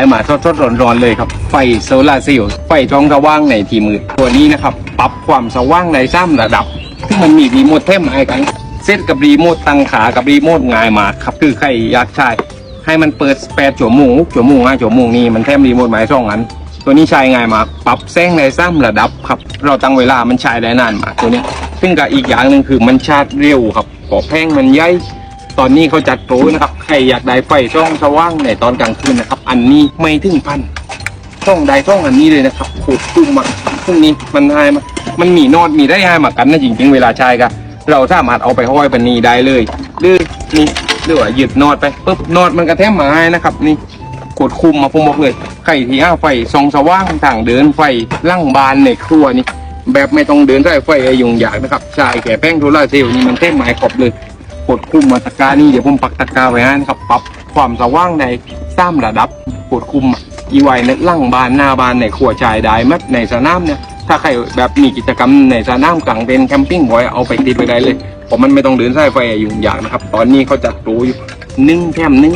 ให้มาสดๆร้อนๆเลยครับ ไฟโซลาร์เซลล์ไฟท้องสว่างในทีมือตัวนี้นะครับ ปรับความสว่างในซ้ำระดับซึ่งมันมีรีโมทเทมให้กันเซตกับรีโมทตั้งขากับรีโมทง่ายมากครับ คือใครอยากใช้ให้มันเปิด8ชั่วโมงชั่วโมงห้าชั่วโมงนี้มันแทมรีโมทหมายสองอันตัวนี้ใช้ง่ายมาก ปรับแสงในซ้ำระดับครับ เราตั้งเวลามันใช้ได้นานมากตัวนี้ ซึ่งกับอีกอย่างหนึ่งคือมันชาร์จเร็วครับกอแพงมันใหญ่ ตอนนี้เขาจัดโปรนะครับใครอยากได้ไฟช่องสว่างในตอนกลางคืนนะครับ อันนี้ไม่ถึงพันช่องใดช่องอันนี้เลยนะครับโคตรุ้มมากซึ่งนี้มันให้มามันมีนอดมีได้ให้มากันนะจริงๆเวลาใช้กันเราสามารถเอาไปห้อยปันนี้ได้เลยหรือนี่หรือว่าหยึดนอดไปปุ๊บนอดมันกระแทกมาให้นะครับ นี่กดคุมมาผมบอกเลยใครที่ห้าไฟส่องสว่างทางเดินไฟล่างบานในครัวนี่แบบไม่ต้องเดินสายไฟยุ่งยากนะครับใช่แก่แป้งโซลาร์เซลล์นี่มันเท่หมายขอบเลย กดคุมตะกร้านี่เดี๋ยวผมปักตะกร้าไว้ให้นะครับปรับความสว่างในสามระดับกดคุมอีไวในล่างบานหน้าบานในขั้วชายได้มัดในสนามเนี่ยถ้าใครแบบมีกิจกรรมในสนามกลางเต็นแคมปิ้งบอยเอาไปติดไว้ได้เลยผมมันไม่ต้องเดินสายไฟอยุ่งยากนะครับ ตอนนี้เขาจัดโปรอยู่หนึ่งแถมหนึ่ง